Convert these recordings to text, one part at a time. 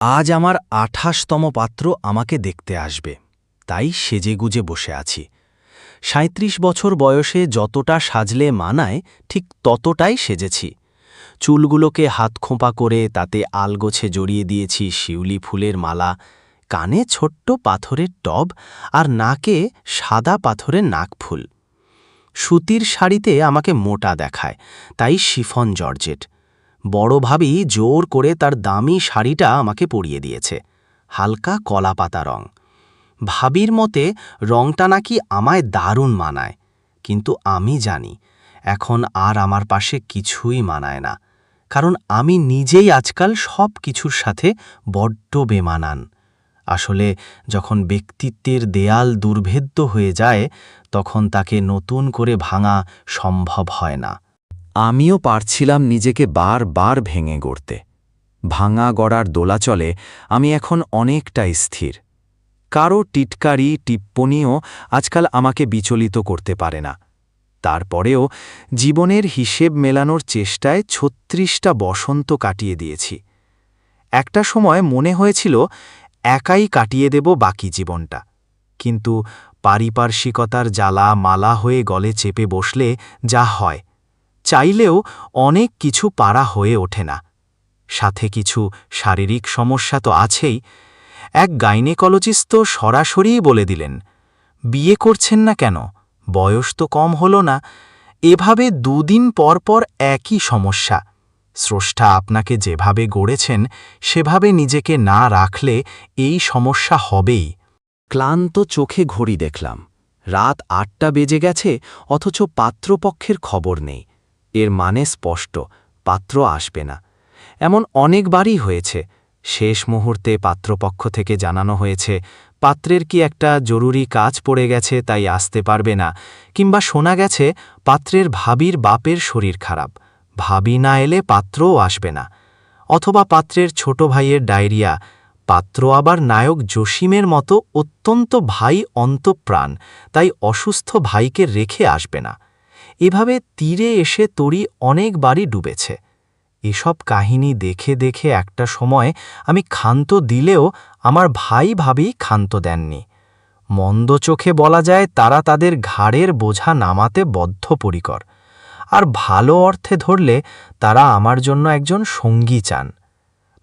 আজ আমার আঠাশতম পাত্র আমাকে দেখতে আসবে। তাই সেজেগুজে বসে আছি। সাঁত্রিশ বছর বয়সে যতটা সাজলে মানায়, ঠিক ততটাই সেজেছি। চুলগুলোকে হাত খোঁপা করে তাতে আলগোছে জড়িয়ে দিয়েছি শিউলি ফুলের মালা, কানে ছোট্ট পাথরের টব আর নাকে সাদা পাথরের নাকফুল। সুতির শাড়িতে আমাকে মোটা দেখায়, তাই শিফন জর্জেট। বড় ভাবি জোর করে তার দামি শাড়িটা আমাকে পরিয়ে দিয়েছে, হালকা কলা পাতা রং। ভাবির মতে রংটা নাকি আমায় দারুণ মানায়, কিন্তু আমি জানি, এখন আর আমার পাশে কিছুই মানায় না, কারণ আমি নিজেই আজকাল সব কিছুর সাথে বড্ড বেমানান। আসলে যখন ব্যক্তিত্বের দেয়াল দুর্ভেদ্য হয়ে যায়, তখন তাকে নতুন করে ভাঙা সম্ভব হয় না। আমিও পারছিলাম নিজেকে বার বার ভেঙে গড়তে। ভাঙা গড়ার দোলাচলে আমি এখন অনেকটা স্থির। কারও টিটকারি টিপ্পনিও আজকাল আমাকে বিচলিত করতে পারে না। তারপরেও জীবনের হিসেব মেলানোর চেষ্টায় ছত্রিশটা বসন্ত কাটিয়ে দিয়েছি। একটা সময় মনে হয়েছিল, একাই কাটিয়ে দেব বাকি জীবনটা। কিন্তু পারিপার্শ্বিকতার জ্বালা মালা হয়ে গলে চেপে বসলে যা হয়। চাইলেও অনেক কিছু পারা হয়ে ওঠে না। সাথে কিছু শারীরিক সমস্যা তো আছেই। এক গাইনেকোলজিস্ট তো সরাসরিই বলে দিলেন, বিয়ে করছেন না কেন? বয়স তো কম হল না। এভাবে দুদিন পর পর একই সমস্যা। স্রষ্টা আপনাকে যেভাবে গড়েছেন, সেভাবে নিজেকে না রাখলে এই সমস্যা হবেই। ক্লান্ত চোখে ঘড়ি দেখলাম। রাত আটটা বেজে গেছে, অথচ পাত্রপক্ষের খবর নেই। এর মানে স্পষ্ট, পাত্র আসবে না। এমন অনেকবারই হয়েছে, শেষ মুহূর্তে পাত্রপক্ষ থেকে জানানো হয়েছে, পাত্রের কি একটা জরুরি কাজ পড়ে গেছে তাই আসতে পারবে না, কিংবা শোনা গেছে পাত্রের ভাবির বাপের শরীর খারাপ, ভাবি না এলে পাত্রও আসবে না। অথবা পাত্রের ছোট ভাইয়ের ডায়রিয়া, পাত্র আবার নায়ক জসিমের মতো অত্যন্ত ভাই অন্তপ্রাণ তাই অসুস্থ ভাইকে রেখে আসবে না। এভাবে তীরে এসে তরি অনেকবারই ডুবেছে। এসব কাহিনী দেখে দেখে একটা সময় আমি ক্ষান্ত দিলেও আমার ভাই ভাবি ক্ষান্ত দেননি। মন্দ চোখে বলা যায় তারা তাদের ঘাড়ের বোঝা নামাতে বদ্ধপরিকর। আর ভালো অর্থে ধরলে তারা আমার জন্য একজন সঙ্গী চান।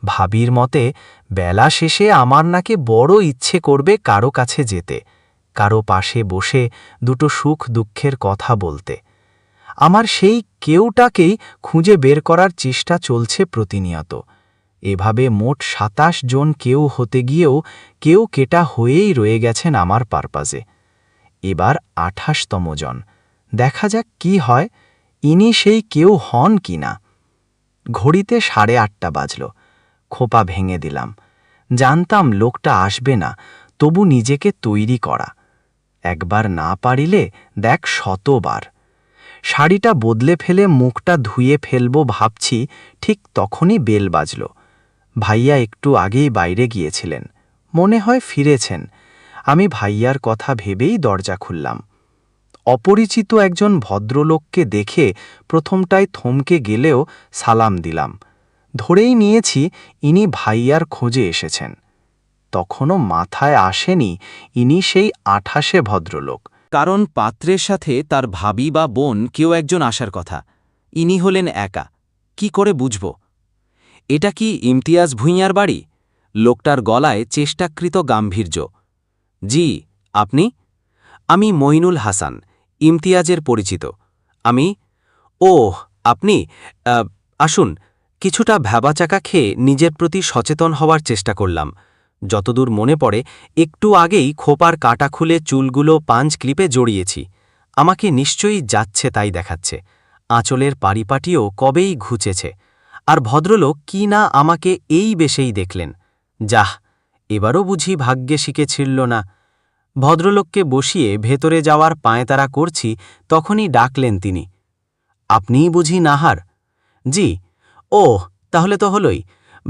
ভাবির মতে, বেলা শেষে আমার নাকি বড় ইচ্ছে করবে কারও কাছে যেতে, কারও পাশে বসে দুটো সুখ দুঃখের কথা বলতে। আমার সেই কেউটাকেই খুঁজে বের করার চেষ্টা চলছে প্রতিনিয়ত। এভাবে মোট সাতাশ জন কেউ হতে গিয়েও কেউ কেটা হয়েই রয়ে গেছেন আমার পারপাজে এবার আঠাশতম জন। দেখা যাক কি হয়, ইনি সেই কেউ হন কি না। ঘড়িতে সাড়ে আটটা বাজল। খোপা ভেঙে দিলাম। জানতাম লোকটা আসবে না, তবু নিজেকে তৈরি করা। একবার না পারিলে দেখ শতবার। শাড়িটা বদলে ফেলে মুখটা ধুয়ে ফেলব ভাবছি, ঠিক তখনই বেল বাজল। ভাইয়া একটু আগেই বাইরে গিয়েছিলেন। মনে হয় ফিরেছেন। আমি ভাইয়ার কথা ভেবেই দরজা খুললাম। অপরিচিত একজন ভদ্রলোককে দেখে প্রথমটায় থমকে গেলেও সালাম দিলাম। ধরেই নিয়েছি ইনি ভাইয়ার খোঁজে এসেছেন। তখনও মাথায় আসেনি ইনি সেই আঠাশে ভদ্রলোক। কারণ পাত্রের সাথে তার ভাবি বা বোন কেউ একজন আসার কথা। ইনি হলেন একা। কি করে বুঝব? এটা কি ইমতিয়াজ ভূঁইয়ার বাড়ি? লোকটার গলায় চেষ্টাকৃত গাম্ভীর্য। জি, আপনি? আমি মইনুল হাসান, ইমতিয়াজের পরিচিত। আমি? ও আপনি? আসুন, কিছুটা ভ্যাবাচাকা খেয়ে নিজের প্রতি সচেতন হওয়ার চেষ্টা করলাম। যতদূর মনে পড়ে, একটু আগেই খোপার কাটা খুলে চুলগুলো পাঞ্চ ক্লিপে জড়িয়েছি। আমাকে নিশ্চয়ই যাচ্ছে তাই দেখাচ্ছে। আঁচলের পারিপাটিও কবেই ঘুচেছে। আর ভদ্রলোক কি না আমাকে এই বেশেই দেখলেন। যাহ, এবারও বুঝি ভাগ্যে শিখে ছিড়ল না। ভদ্রলোককে বসিয়ে ভেতরে যাওয়ার পায়তারা করছি, তখনই ডাকলেন তিনি। আপনিই বুঝি নাহার? জি। ও তাহলে তো হলই।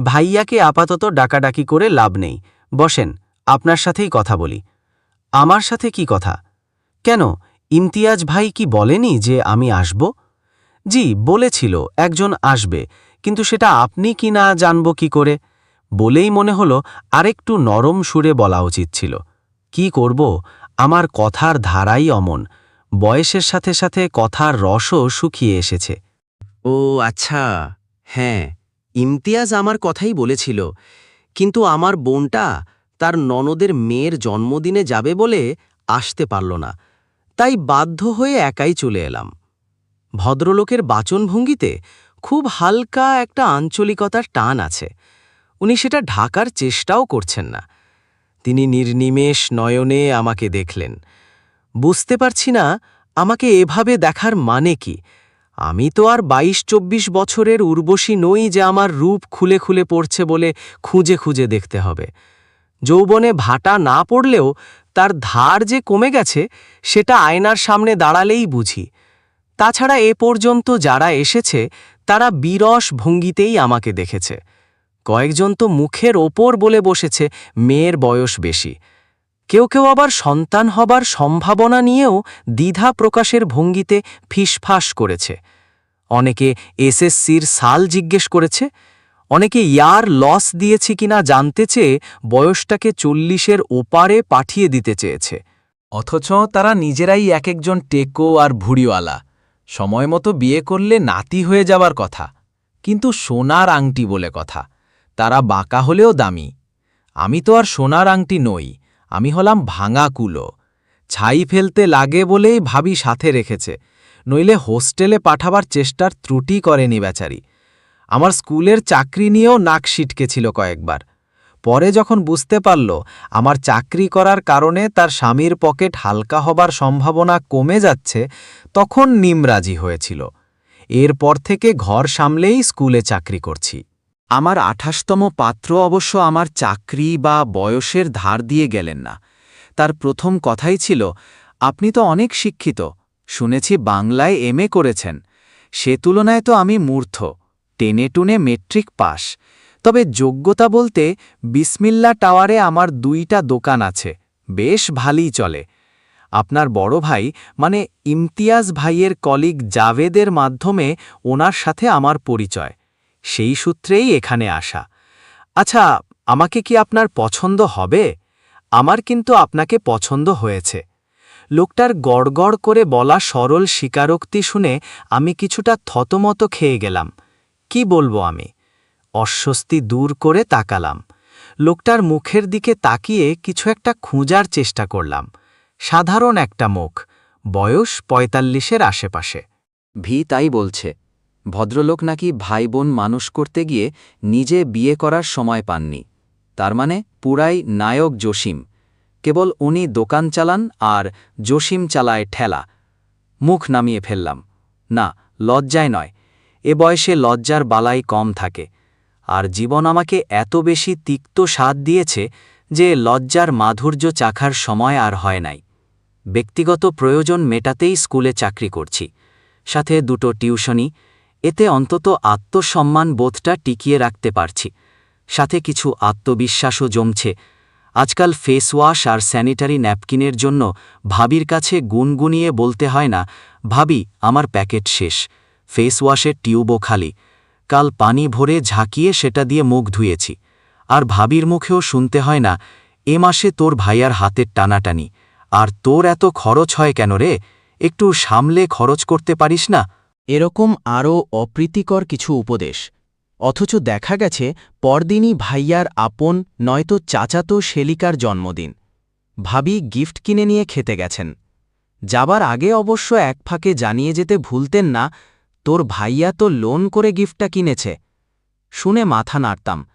ভাইয়াকে আপাতত ডাকাডাকি করে লাভ নেই। বসেন, আপনার সাথেই কথা বলি। আমার সাথে কি কথা? কেন, ইমতিয়াজ ভাই কি বলেনি যে আমি আসব? জি, বলেছিল, একজন আসবে, কিন্তু সেটা আপনি কি না জানব কি করে? বলেই মনে হলো, আরেকটু নরম সুরে বলা উচিত ছিল। কি করব? আমার কথার ধারাই অমন। বয়সের সাথে সাথে কথার রসও শুকিয়ে এসেছে। ও আচ্ছা হ্যাঁ। ইমতিয়াজ আমার কথাই বলেছিল, কিন্তু আমার বোনটা তার ননদের মেয়ের জন্মদিনে যাবে বলে আসতে পারল না, তাই বাধ্য হয়ে একাই চলে এলাম। ভদ্রলোকের বাচনভঙ্গিতে খুব হালকা একটা আঞ্চলিকতার টান আছে, উনি সেটা ঢাকার চেষ্টাও করছেন না। তিনি নির্নিমেষ নয়নে আমাকে দেখলেন। বুঝতে পারছি না, আমাকে এভাবে দেখার মানে কি? আমি তো আর বাইশ চব্বিশ বছরের উর্বশী নই যে আমার রূপ খুলে খুলে পড়ছে বলে খুঁজে খুঁজে দেখতে হবে। যৌবনে ভাটা না পড়লেও তার ধার যে কমে গেছে, সেটা আয়নার সামনে দাঁড়ালেই বুঝি। তাছাড়া এ পর্যন্ত যারা এসেছে, তারা বিরস ভঙ্গিতেই আমাকে দেখেছে। কয়েকজন তো মুখের ওপর বলে বসেছে, মেয়ের বয়স বেশি। কেউ কেউ আবার সন্তান হবার সম্ভাবনা নিয়েও দ্বিধা প্রকাশের ভঙ্গিতে ফিসফাস করেছে। অনেকে এসএসসির সাল জিজ্ঞেস করেছে, অনেকে ইয়ার লস দিয়েছি কিনা জানতে চেয়ে বয়সটাকে চল্লিশের ওপারে পাঠিয়ে দিতে চেয়েছে। অথচ তারা নিজেরাই এক একজন টেকো আর ভুড়িওয়ালা, সময় মতো বিয়ে করলে নাতি হয়ে যাবার কথা। কিন্তু সোনার আংটি বলে কথা, তারা বাঁকা হলেও দামি। আমি তো আর সোনার আংটি নই আমি হলাম ভাঙা কুলো। ছাই ফেলতে লাগে বলেই ভাবি সাথে রেখেছে। নইলে হোস্টেলে পাঠাবার চেষ্টার ত্রুটি করেনি বেচারি। আমার স্কুলের চাকরি নিয়েও নাক ছিটকেছিল কয়েকবার। পরে যখন বুঝতে পারল, আমার চাকরি করার কারণে তার স্বামীর পকেট হালকা হবার সম্ভাবনা কমে যাচ্ছে, তখন নিমরাজি হয়েছিল। এরপর থেকে ঘর সামলেই স্কুলে চাকরি করছি। আমার আঠাশতম পাত্র অবশ্য আমার চাকরি বা বয়সের ধার দিয়ে গেলেন না। তার প্রথম কথাই ছিল, আপনি তো অনেক শিক্ষিত। শুনেছি বাংলায় এমএ করেছেন। সে তুলনায় তো আমি মূর্থ টেনে টুনে মেট্রিক পাস। তবে যোগ্যতা বলতে বিসমিল্লা টাওয়ারে আমার দুইটা দোকান আছে। বেশ ভালই চলে। আপনার বড় ভাই মানে ইমতিয়াজ ভাইয়ের কলিগ জাভেদের মাধ্যমে ওনার সাথে আমার পরিচয়। সেই সূত্রেই এখানে আসা। আচ্ছা আমাকে কি আপনার পছন্দ হবে? আমার কিন্তু আপনাকে পছন্দ হয়েছে। লোকটার গড়গড় করে বলা সরল স্বীকারোক্তি শুনে আমি কিছুটা থতমত খেয়ে গেলাম। কি বলব আমি? অস্বস্তি দূর করে তাকালাম। লোকটার মুখের দিকে তাকিয়ে কিছু একটা খুঁজার চেষ্টা করলাম। সাধারণ একটা মুখ, বয়স পঁয়তাল্লিশের আশেপাশে। ভি তাই বলছে। ভদ্রলোক নাকি ভাই বোন মানুষ করতে গিয়ে নিজে বিয়ে করার সময় পাননি। তার মানে পুরাই নায়ক জসিম। কেবল উনি দোকান চালান আর জসিম চালায় ঠেলা। মুখ নামিয়ে ফেললাম। না, লজ্জায় নয়। এ বয়সে লজ্জার বালাই কম থাকে। আর জীবন আমাকে এত বেশি তিক্ত স্বাদ দিয়েছে যে লজ্জার মাধুর্য চাখার সময় আর হয় নাই। ব্যক্তিগত প্রয়োজন মেটাতেই স্কুলে চাকরি করছি। সাথে দুটো টিউশনি এতে অন্তত আত্মসম্মান বোধটা টিকিয়ে রাখতে পারছি। সাথে কিছু আত্মবিশ্বাসও জমছে। আজকাল ফেস ওয়াশ আর স্যানিটারি ন্যাপকিনের জন্য ভাবির কাছে গুনগুনিয়ে বলতে হয় না, ভাবি, আমার প্যাকেট শেষ। ফেস ওয়াশের টিউবও খালি। কাল পানি ভরে ঝাঁকিয়ে সেটা দিয়ে মুখ ধুয়েছি। আর ভাবির মুখেও শুনতে হয় না, এ মাসে তোর ভাইয়ার হাতের টানাটানি। আর তোর এত খরচ হয় কেন রে? একটু সামলে খরচ করতে পারিস না? এরকম আরও অপ্রীতিকর কিছু উপদেশ। অথচ দেখা গেছে, পরদিনই ভাইয়ার আপন, নয়তো চাচাতো শেলিকার জন্মদিন। ভাবি গিফট কিনে নিয়ে খেতে গেছেন। যাবার আগে অবশ্য এক ফাঁকে জানিয়ে যেতে ভুলতেন না, তোর ভাইয়া তো লোন করে গিফটটা কিনেছে। শুনে মাথা নাড়তাম।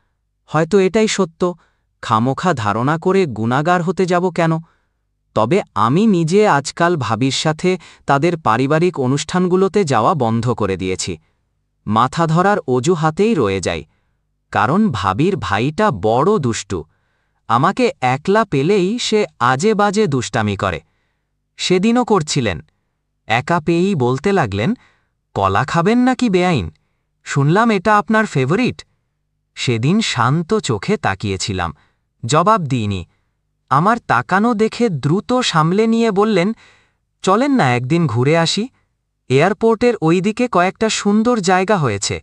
হয়তো এটাই সত্য। খামোখা ধারণা করে গুণাগার হতে যাব কেন? তবে আমি নিজে আজকাল ভাবির সাথে তাদের পারিবারিক অনুষ্ঠানগুলোতে যাওয়া বন্ধ করে দিয়েছি। মাথা ধরার অজুহাতেই রয়ে যাই, কারণ ভাবির ভাইটা বড় দুষ্টু। আমাকে একলা পেলেই সে আজে বাজে দুষ্টামি করে। সেদিনও করছিলেন। একা পেয়েই বলতে লাগলেন, কলা খাবেন নাকি বেআইন? শুনলাম এটা আপনার ফেভারিট? সেদিন শান্ত চোখে তাকিয়েছিলাম, জবাব দিইনি। আমার তাকানো দেখে দ্রুত সামলে নিয়ে বললেন, চলেন না একদিন ঘুরে আসি। এয়ারপোর্টের ওই দিকে কয়েকটা সুন্দর জায়গা হয়েছে।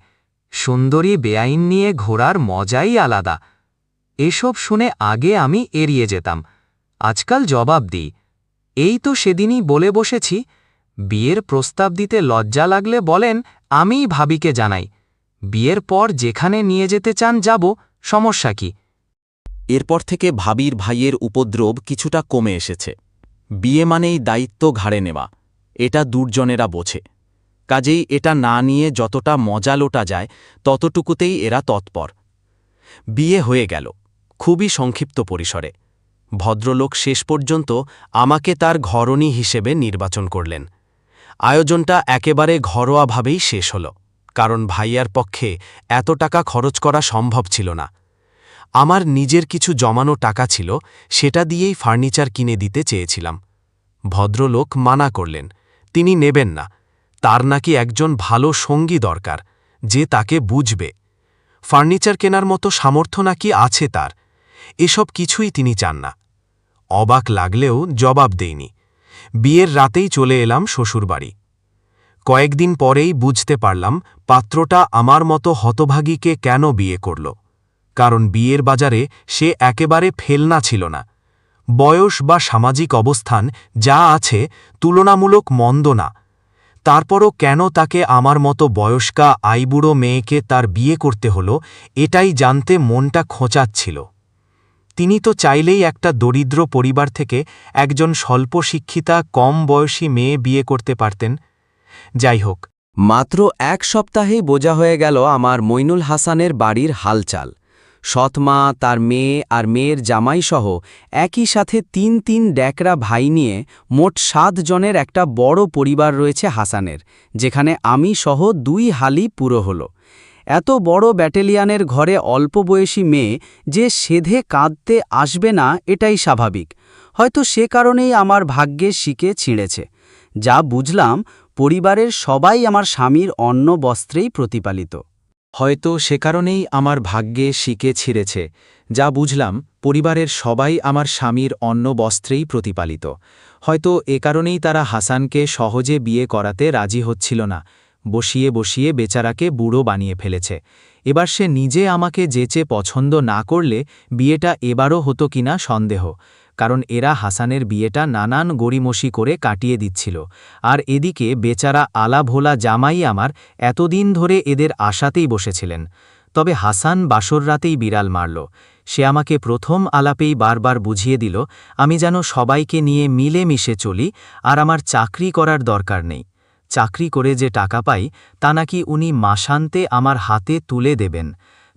সুন্দরী বেআইন নিয়ে ঘোরার মজাই আলাদা। এসব শুনে আগে আমি এড়িয়ে যেতাম। আজকাল জবাব দিই। এই তো সেদিনই বলে বসেছি। বিয়ের প্রস্তাব দিতে লজ্জা লাগলে বলেন, আমিই ভাবিকে জানাই। বিয়ের পর যেখানে নিয়ে যেতে চান যাব, সমস্যা কি? এরপর থেকে ভাবির ভাইয়ের উপদ্রব কিছুটা কমে এসেছে। বিয়ে মানেই দায়িত্ব ঘাড়ে নেওয়া, এটা দুর্জনেরা বোঝে। কাজেই এটা না নিয়ে যতটা মজা লোটা যায়, ততটুকুতেই এরা তৎপর। বিয়ে হয়ে গেল, খুবই সংক্ষিপ্ত পরিসরে। ভদ্রলোক শেষ পর্যন্ত আমাকে তার ঘরণী হিসেবে নির্বাচন করলেন। আয়োজনটা একেবারে ঘরোয়াভাবেই শেষ হল, কারণ ভাইয়ার পক্ষে এত টাকা খরচ করা সম্ভব ছিল না। আমার নিজের কিছু জমানো টাকা ছিল, সেটা দিয়েই ফার্নিচার কিনে দিতে চেয়েছিলাম। ভদ্রলোক মানা করলেন, তিনি নেবেন না, তার নাকি একজন ভালো সঙ্গী দরকার, যে তাকে বুঝবে। ফার্নিচার কেনার মতো সামর্থ্য নাকি আছে তার, এসব কিছুই তিনি চান না। অবাক লাগলেও জবাব দেইনি। বিয়ের রাতেই চলে এলাম শ্বশুরবাড়ি। কয়েকদিন পরেই বুঝতে পারলাম, পাত্রটা আমার মতো হতভাগীকে কেন বিয়ে করল। কারণ বিয়ের বাজারে সে একেবারে ফেলনা ছিল না। বয়স বা সামাজিক অবস্থান যা আছে তুলনামূলক মন্দ না। তারপরও কেন তাকে আমার মতো বয়স্কা আইবুড়ো মেয়েকে তার বিয়ে করতে হলো, এটাই জানতে মনটা খোঁচাচ্ছিল। তিনি তো চাইলেই একটা দরিদ্র পরিবার থেকে একজন স্বল্প শিক্ষিতা, কম বয়সী মেয়ে বিয়ে করতে পারতেন। যাই হোক। মাত্র এক সপ্তাহেই বোঝা হয়ে গেল আমার মইনুল হাসানের বাড়ির হালচাল। সৎমা তার মেয়ে আর মেয়ের জামাইসহ একই সাথে তিন তিন ড্যাকরা ভাই নিয়ে মোট সাত জনের একটা বড় পরিবার রয়েছে হাসানের, যেখানে আমি সহ দুই হালি পুরো হল। এত বড় ব্যাটেলিয়ানের ঘরে অল্প বয়সী মেয়ে যে সেধে কাঁদতে আসবে না এটাই স্বাভাবিক। হয়তো সে কারণেই আমার ভাগ্যে শিকে ছিঁড়েছে। যা বুঝলাম, পরিবারের সবাই আমার স্বামীর অন্ন বস্ত্রেই প্রতিপালিত। হয়তো সে কারণেই আমার ভাগ্যে শিকে ছিঁড়েছে, যা বুঝলাম পরিবারের সবাই আমার স্বামীর অন্য বস্ত্রেই প্রতিপালিত। হয়তো এ কারণেই তারা হাসানকে সহজে বিয়ে করাতে রাজি হচ্ছিল না, বসিয়ে বসিয়ে বেচারাকে বুড়ো বানিয়ে ফেলেছে। এবার সে নিজে আমাকে যেচে পছন্দ না করলে বিয়েটা এবারও হতো কিনা সন্দেহ। কারণ এরা হাসানের বিয়েটা নানান গড়িমসি করে কাটিয়ে দিচ্ছিল। আর এদিকে বেচারা আলাভোলা জামাই আমার এতদিন ধরে এদের আশাতেই বসেছিলেন। তবে হাসান বাসর রাতেই বিড়াল মারল। সে আমাকে প্রথম আলাপেই বারবার বুঝিয়ে দিল, আমি যেন সবাইকে নিয়ে মিলে মিশে চলি আর আমার চাকরি করার দরকার নেই। চাকরি করে যে টাকা পাই, তা নাকি উনি মাসান্তে আমার হাতে তুলে দেবেন।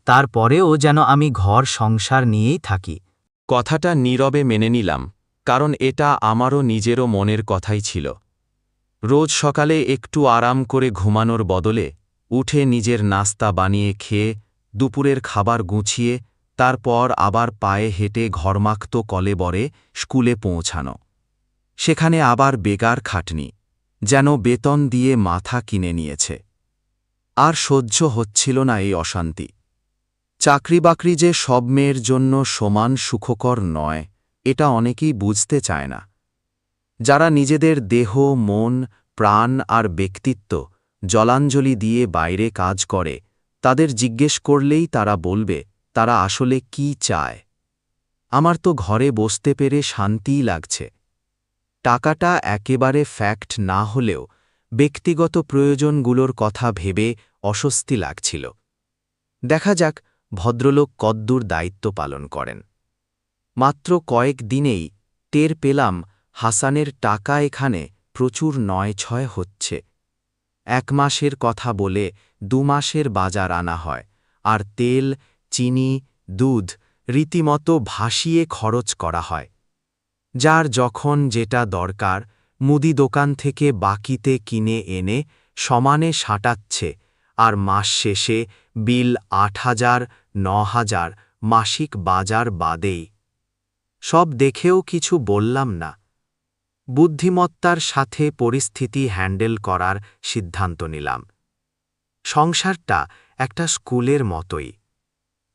তারপরেও যেন আমি ঘর সংসার নিয়েই থাকি। কথাটা নীরবে মেনে নিলাম, কারণ এটা আমারও নিজেরও মনের কথাই ছিল। রোজ সকালে একটু আরাম করে ঘুমানোর বদলে উঠে নিজের নাস্তা বানিয়ে খেয়ে, দুপুরের খাবার গুছিয়ে, তারপর আবার পায়ে হেঁটে ঘরমাক্ত কলে বরে স্কুলে পৌঁছানো। সেখানে আবার বেকার খাটনি, যেন বেতন দিয়ে মাথা কিনে নিয়েছে। আর সহ্য হচ্ছিল না এই অশান্তি। চাকরি বাকরি যে সব মেয়ের জন্য সমান সুখকর নয়, এটা অনেকেই বুঝতে চায় না। যারা নিজেদের দেহ, মন, প্রাণ আর ব্যক্তিত্ব জলাঞ্জলি দিয়ে বাইরে কাজ করে, তাদের জিজ্ঞেস করলেই তারা বলবে, তারা আসলে কি চায়? আমার তো ঘরে বসতে পেরে শান্তিই লাগছে। টাকাটা একেবারে ফ্যাক্ট না হলেও ব্যক্তিগত প্রয়োজনগুলোর কথা ভেবে অস্বস্তি লাগছিল। দেখা যাক ভদ্রলোক কদ্দূর দায়িত্ব পালন করেন। মাত্র কয়েক দিনেই টের পেলাম হাসানের টাকা এখানে প্রচুর নয় ছয় হচ্ছে। এক মাসের কথা বলে দু মাসের বাজার আনা হয়, আর তেল, চিনি, দুধ রীতিমতো ভাসিয়ে খরচ করা হয়। যার যখন যেটা দরকার, মুদি দোকান থেকে বাকিতে কিনে এনে সমানে সাঁটাচ্ছে, আর মাস শেষে বিল আট হাজার ন হাজার মাসিক বাজার বাদেই। সব দেখেও কিছু বললাম না। বুদ্ধিমত্তার সাথে পরিস্থিতি হ্যান্ডেল করার সিদ্ধান্ত নিলাম। সংসারটা একটা স্কুলের মতোই।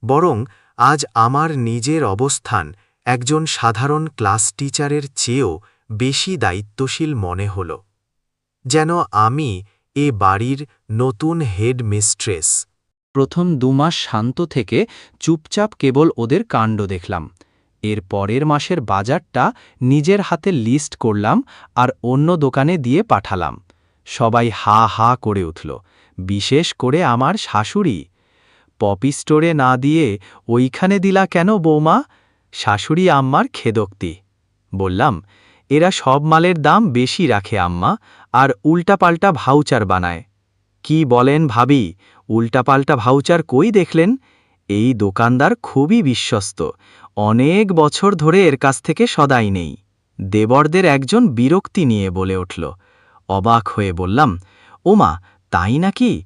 বরং আজ আমার নিজের অবস্থান একজন সাধারণ ক্লাস টিচারের চেয়েও বেশি দায়িত্বশীল মনে হল। যেন আমি এ বাড়ির নতুন হেড মিস্ট্রেস প্রথম দুমাস শান্ত থেকে চুপচাপ কেবল ওদের কাণ্ড দেখলাম। এর পরের মাসের বাজারটা নিজের হাতে লিস্ট করলাম আর অন্য দোকানে দিয়ে পাঠালাম। সবাই হা হা করে উঠল, বিশেষ করে আমার শাশুড়ি। পপি স্টোরে না দিয়ে ওইখানে দিলা কেন বৌমা? শাশুড়ি আম্মার খেদোক্তি। বললাম, এরা সব মালের দাম বেশি রাখে আম্মা, আর উল্টাপাল্টা ভাউচার বানায়। কি বলেন ভাবি উল্টাপাল্টা ভাউচার কই দেখলেন? এই দোকানদার খুবই বিশ্বস্ত। অনেক বছর ধরে এর কাছ থেকে সদাই নেই। দেবরদের একজন বিরক্তি নিয়ে বলে উঠল। অবাক হয়ে বললাম, ওমা, তাই নাকি?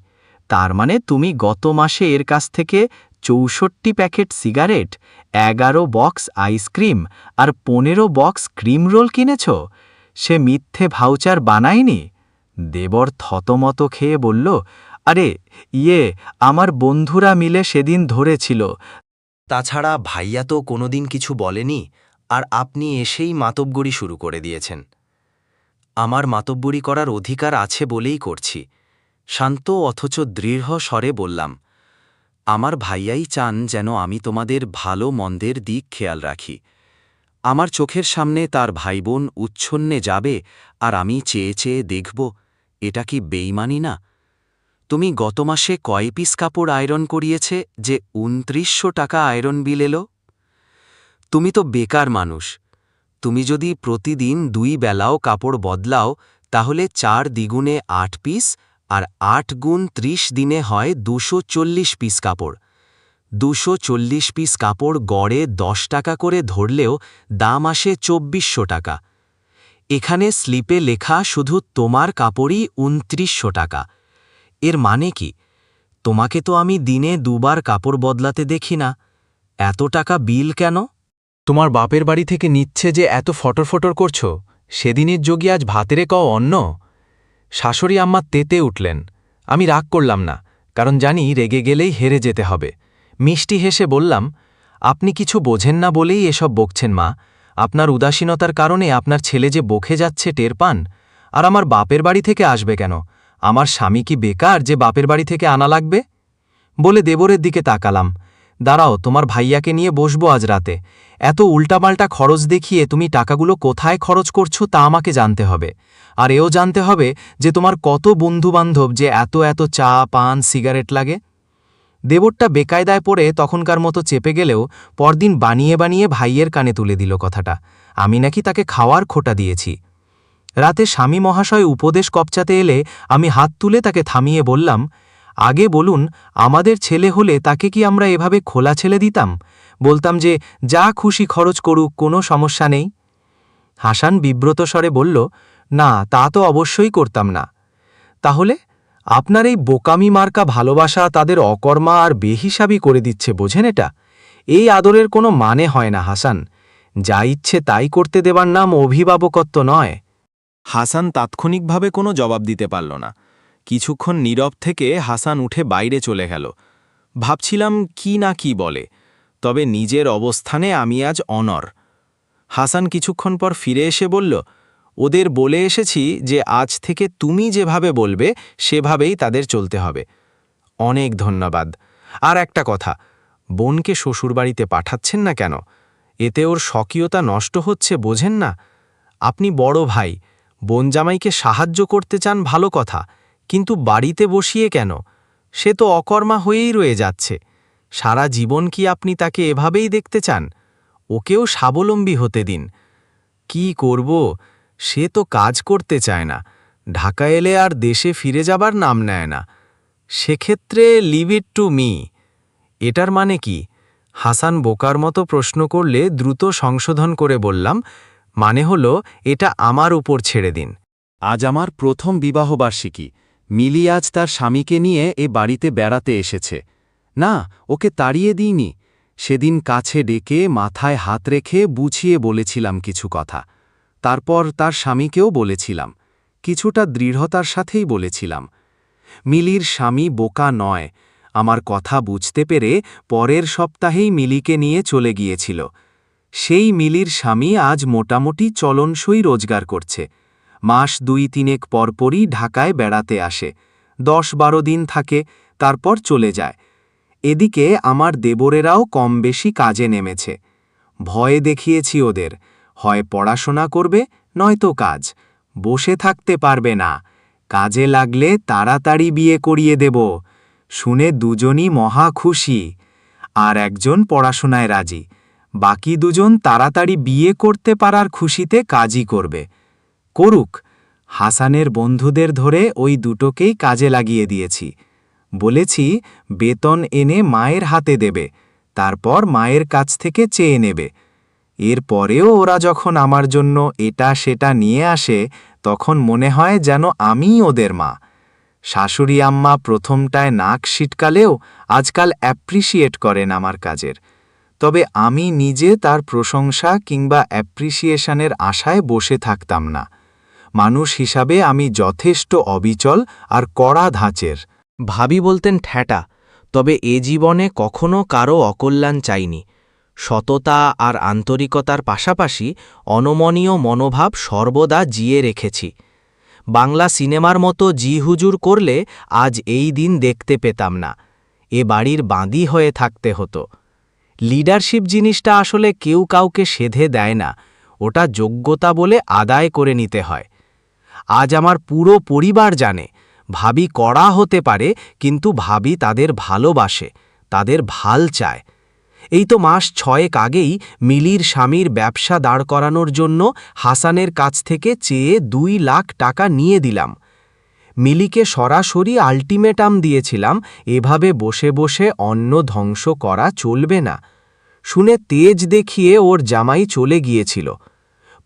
তার মানে তুমি গত মাসে এর কাছ থেকে চৌষট্টি প্যাকেট সিগারেট, এগারো বক্স আইসক্রিম আর পনেরো বক্স ক্রিম রোল কিনেছ? সে মিথ্যে ভাউচার বানায়নি? দেবর থতমত খেয়ে বলল আরে ইয়ে আমার বন্ধুরা মিলে সেদিন ধরেছিল। তাছাড়া ভাইয়া তো কোনোদিন কিছু বলেনি, আর আপনি এসেই মাতব্বরি শুরু করে দিয়েছেন। আমার মাতব্বরি করার অধিকার আছে বলেই করছি। শান্ত অথচ দৃঢ় স্বরে বললাম, আমার ভাইয়াই চান যেন আমি তোমাদের ভালো মন্দের দিক খেয়াল রাখি। আমার চোখের সামনে তার ভাইবোন উচ্ছন্নে যাবে, আর আমি চেয়ে চেয়ে দেখব, এটা কি বেইমানি না? তুমি গত মাসে কয় পিস কাপড় আয়রন করিয়েছে যে উনত্রিশশো টাকা আয়রন বিল এলো? তুমি তো বেকার মানুষ। তুমি যদি প্রতিদিন দুই বেলাও কাপড় বদলাও, তাহলে চার দ্বিগুণে আট পিস আর আট গুণ ত্রিশ দিনে হয় দুশো চল্লিশ পিস কাপড়। দুশো চল্লিশ পিস কাপড় গড়ে দশ টাকা করে ধরলেও দাম আসে চব্বিশশো টাকা। এখানে স্লিপে লেখা শুধু তোমার কাপড়ই উনত্রিশশো টাকা। এর মানে কি? তোমাকে তো আমি দিনে দুবার কাপড় বদলাতে দেখি না। এত টাকা বিল কেন? তোমার বাপের বাড়ি থেকে নিচ্ছে যে এত ফটর ফটর করছ, সেদিনের যোগী আজ ভাতেরে কও অন্ন? শাশুড়ি আম্মা তেতে উঠলেন। আমি রাগ করলাম না, কারণ জানি রেগে গেলেই হেরে যেতে হবে। মিষ্টি হেসে বললাম, আপনি কিছু বোঝেন না বলেই এসব বকছেন মা। আপনার উদাসীনতার কারণে আপনার ছেলে যে বকে যাচ্ছে টের পান, আর আমার বাপের বাড়ি থেকে আসবে কেন? আমার স্বামী কি বেকার যে বাপের বাড়ি থেকে আনা লাগবে? বলে দেবরের দিকে তাকালাম। দাঁড়াও, তোমার ভাইয়াকে নিয়ে বসবো আজ রাতে। এত উল্টাপাল্টা খরচ দেখিয়ে তুমি টাকাগুলো কোথায় খরচ করছ তা আমাকে জানতে হবে। আর এও জানতে হবে যে তোমার কত বন্ধুবান্ধব যে এত এত চা, পান, সিগারেট লাগে। দেবরটা বেকায়দায় পড়ে তখনকার মতো চেপে গেলেও পরদিন বানিয়ে বানিয়ে ভাইয়ের কানে তুলে দিল কথাটা। আমি নাকি তাকে খাওয়ার খোটা দিয়েছি। রাতে স্বামী মহাশয় উপদেশ কপচাতে এলে আমি হাত তুলে তাকে থামিয়ে বললাম, আগে বলুন, আমাদের ছেলে হলে তাকে কি আমরা এভাবে খোলা ছেলে দিতাম? বলতাম যে, যা খুশি খরচ করুক, কোনো সমস্যা নেই। হাসান বিব্রত স্বরে বলল, না, তা তো অবশ্যই করতাম না। তাহলে আপনার এই বোকামি মার্কা ভালোবাসা তাদের অকর্মা আর বেহিসাবি করে দিচ্ছে, বোঝেন এটা? এই আদরের কোনো মানে হয় না, হাসান। যা ইচ্ছে তাই করতে দেবার নাম অভিভাবকত্ব নয়। হাসান তাৎক্ষণিকভাবে কোনো জবাব দিতে পারল না। কিছুক্ষণ নীরব থেকে হাসান উঠে বাইরে চলে গেল। ভাবছিলাম, কি না কি বলে, তবে নিজের অবস্থানে আমি আজ অনর। হাসান কিছুক্ষণ পর ফিরে এসে বলল, ওদের বলে এসেছি যে আজ থেকে তুমি যেভাবে বলবে, সেভাবেই তাদের চলতে হবে। অনেক ধন্যবাদ। আর একটা কথা, বোনকে শ্বশুরবাড়িতে পাঠাচ্ছেন না কেন? এতে ওর স্বকীয়তা নষ্ট হচ্ছে, বোঝেন না? আপনি বড় ভাই বোন জামাইকে সাহায্য করতে চান ভালো কথা, কিন্তু বাড়িতে বসিয়ে কেন? সে তো অকর্মা হয়েই রয়ে যাচ্ছে। সারা জীবন কি আপনি তাকে এভাবেই দেখতে চান? ওকেও স্বাবলম্বী হতে দিন। কি করব? সে তো কাজ করতে চায় না। ঢাকা এলে আর দেশে ফিরে যাবার নাম নেয় না। সেক্ষেত্রে লিভ ইট টু মি এটার মানে কি? হাসান বোকার মতো প্রশ্ন করলে দ্রুত সংশোধন করে বললাম মানে হলো, এটা আমার উপর ছেড়ে দিন। আজ আমার প্রথম বিবাহবার্ষিকী। মিলি আজ তার স্বামীকে নিয়ে এ বাড়িতে বেড়াতে এসেছে। না, ওকে তাড়িয়ে দিইনি। সেদিন কাছে ডেকে মাথায় হাত রেখে বুঝিয়ে বলেছিলাম কিছু কথা। তারপর তার স্বামীকেও বলেছিলাম। কিছুটা দৃঢ়তার সাথেই বলেছিলাম। মিলির স্বামী বোকা নয়। আমার কথা বুঝতে পেরে পরের সপ্তাহেই মিলিকে নিয়ে চলে গিয়েছিল। সেই মিলির স্বামী আজ মোটামুটি চলনসই রোজগার করছে। মাস দুই তিনেক পরপরই ঢাকায় বেড়াতে আসে। দশ বারো দিন থাকে, তারপর চলে যায়। এদিকে আমার দেবরেরাও কম বেশি কাজে নেমেছে। ভয়ে দেখিয়েছি ওদের, হয় পড়াশোনা করবে, নয়তো কাজ। বসে থাকতে পারবে না। কাজে লাগলে তাড়াতাড়ি বিয়ে করিয়ে দেব। শুনে দুজনই মহা খুশি। আর একজন পড়াশোনায় রাজি। বাকি দুজন তাড়াতাড়ি বিয়ে করতে পারার খুশিতে কাজই করবে। করুক, হাসানের বন্ধুদের ধরে ওই দুটোকেই কাজে লাগিয়ে দিয়েছি। বলেছি, বেতন এনে মায়ের হাতে দেবে, তারপর মায়ের কাছ থেকে চেয়ে নেবে। এর পরেও ওরা যখন আমার জন্য এটা সেটা নিয়ে আসে, তখন মনে হয় যেন আমিই ওদের মা। শাশুড়ি আম্মা প্রথমটায় নাক সিটকালেও আজকাল অ্যাপ্রিসিয়েট করেন আমার কাজের। তবে আমি নিজে তার প্রশংসা কিংবা অ্যাপ্রিসিয়েশনের আশায় বসে থাকতাম না। মানুষ হিসাবে আমি যথেষ্ট অবিচল আর কড়া ধাঁচের। ভাবি বলতেন, ঠ্যাটা, তবে এ জীবনে কখনো কারও অকল্যাণ চাইনি। সততা আর আন্তরিকতার পাশাপাশি অনমনীয় মনোভাব সর্বদা জিয়ে রেখেছি। বাংলা সিনেমার মতো জি হুজুর করলে আজ এই দিন দেখতে পেতাম না। এ বাড়ির বাঁদি হয়ে থাকতে হতো। লিডারশিপ জিনিসটা আসলে কেউ কাউকে সেধে দেয় না। ওটা যোগ্যতা বলে আদায় করে নিতে হয়। আজ আমার পুরো পরিবার জানে, ভাবি কড়া হতে পারে, কিন্তু ভাবি তাদের ভালোবাসে, তাদের ভালো চায়। এই তো মাস ছয়েক আগেই মিলির স্বামীর ব্যবসা দাঁড় করানোর জন্য হাসানের কাছ থেকে চেয়ে দুই লাখ টাকা নিয়ে দিলাম। মিলিকে সরাসরি আল্টিমেটাম দিয়েছিলাম, এভাবে বসে বসে অন্ন ধ্বংস করা চলবে না। শুনে তেজ দেখিয়ে ওর জামাই চলে গিয়েছিল।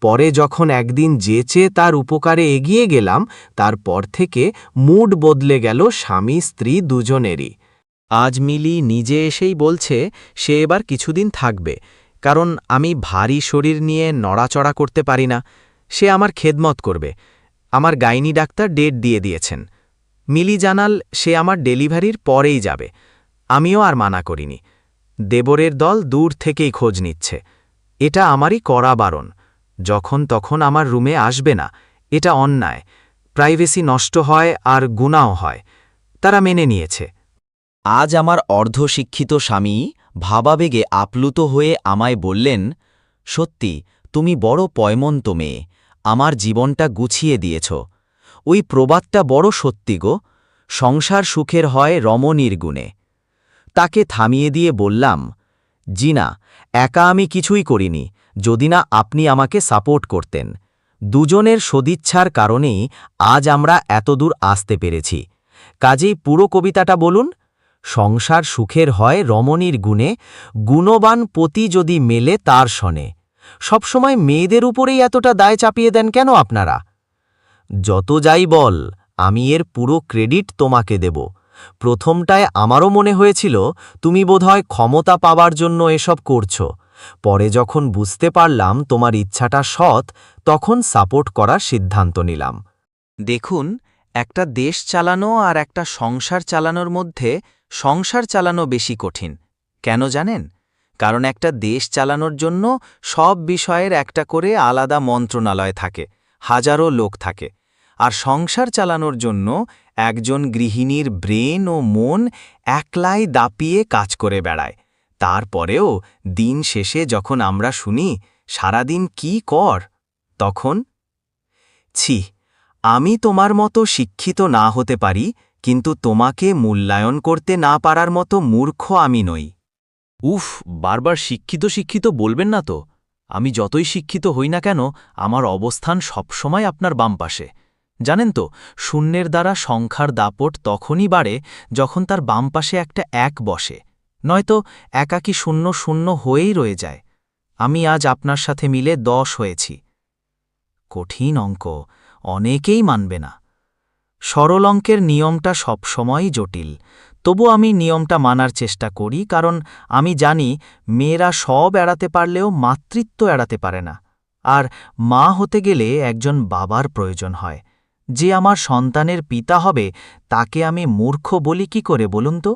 পরে যখন একদিন যেচে তার উপকারে এগিয়ে গেলাম, তারপর থেকে মুড বদলে গেল স্বামী স্ত্রী দুজনেরই। আজ মিলি নিজে এসেই বলছে, সে এবার কিছুদিন থাকবে, কারণ আমি ভারী শরীর নিয়ে নড়াচড়া করতে পারি না। সে আমার খেদমত করবে। আমার গাইনি ডাক্তার ডেট দিয়ে দিয়েছেন। মিলি জানাল, সে আমার ডেলিভারির পরেই যাবে। আমিও আর মানা করিনি। দেবরের দল দূর থেকেই খোঁজ নিচ্ছে। এটা আমারই কড়া বারণ। যখন তখন আমার রুমে আসবে না, এটা অন্যায়। প্রাইভেসি নষ্ট হয় আর গুণাও হয়। তারা মেনে নিয়েছে। আজ আমার অর্ধশিক্ষিত স্বামী ভাবাবেগে আপ্লুত হয়ে আমায় বললেন, সত্যি, তুমি বড় পয়মন্ত মেয়ে। আমার জীবনটা গুছিয়ে দিয়েছ। ওই প্রবাদটা বড় সত্যি গো। সংসার সুখের হয় রমণীর গুণে। তাকে থামিয়ে দিয়ে বললাম জি না একা আমি কিছুই করিনি, যদি না আপনি আমাকে সাপোর্ট করতেন। দুজনের সদিচ্ছার কারণেই আজ আমরা এতদূর আসতে পেরেছি। কাজেই পুরো কবিতাটা বলুন। সংসার সুখের হয় রমণীর গুণে, গুণবান পতি যদি মেলে তার শনে সবসময় মেয়েদের উপরেই এতটা দায় চাপিয়ে দেন কেন আপনারা? যত যাই বল, আমি এর পুরো ক্রেডিট তোমাকে দেব। প্রথমটায় আমারও মনে হয়েছিল, তুমি বোধহয় ক্ষমতা পাবার জন্য এসব করছ। পরে যখন বুঝতে পারলাম তোমার ইচ্ছাটা সৎ, তখন সাপোর্ট করার সিদ্ধান্ত নিলাম। দেখুন, একটা দেশ চালানো আর একটা সংসার চালানোর মধ্যে সংসার চালানো বেশি কঠিন। কেন জানেন? কারণ একটা দেশ চালানোর জন্য সব বিষয়ের একটা করে আলাদা মন্ত্রণালয় থাকে, হাজারো লোক থাকে। আর সংসার চালানোর জন্য একজন গৃহিণীর ব্রেন ও মন একলাই দাপিয়ে কাজ করে বেড়ায়। তারপরেও দিন শেষে যখন আমরা শুনি, সারাদিন কি কর, তখন, ছি, আমি তোমার মতো শিক্ষিত না হতে পারি, কিন্তু তোমাকে মূল্যায়ন করতে না পারার মতো মূর্খ আমি নই। উফ, বারবার শিক্ষিত শিক্ষিত বলবেন না তো। আমি যতই শিক্ষিত হই না কেন, আমার অবস্থান সবসময় আপনার বাম পাশে। জানেন তো, শূন্যের দ্বারা সংখ্যার দাপট তখনই বাড়ে যখন তার বাম পাশে একটা এক বসে। নয়তো, একাকি শূন্য শূন্য হয়েই রয়ে যায়। আমি আজ আপনার সাথে মিলে দশ হয়েছি। কঠিন অঙ্ক, অনেকেই মানবে না। সরল অঙ্কের নিয়মটা সবসময়ই জটিল। তবু আমি নিয়মটা মানার চেষ্টা করি, কারণ আমি জানি মেয়েরা সব এড়াতে পারলেও মাতৃত্ব এড়াতে পারে না। আর মা হতে গেলে একজন বাবার প্রয়োজন হয়। যে আমার সন্তানের পিতা হবে, তাকে আমি মূর্খ বলি কি করে বলুন তো?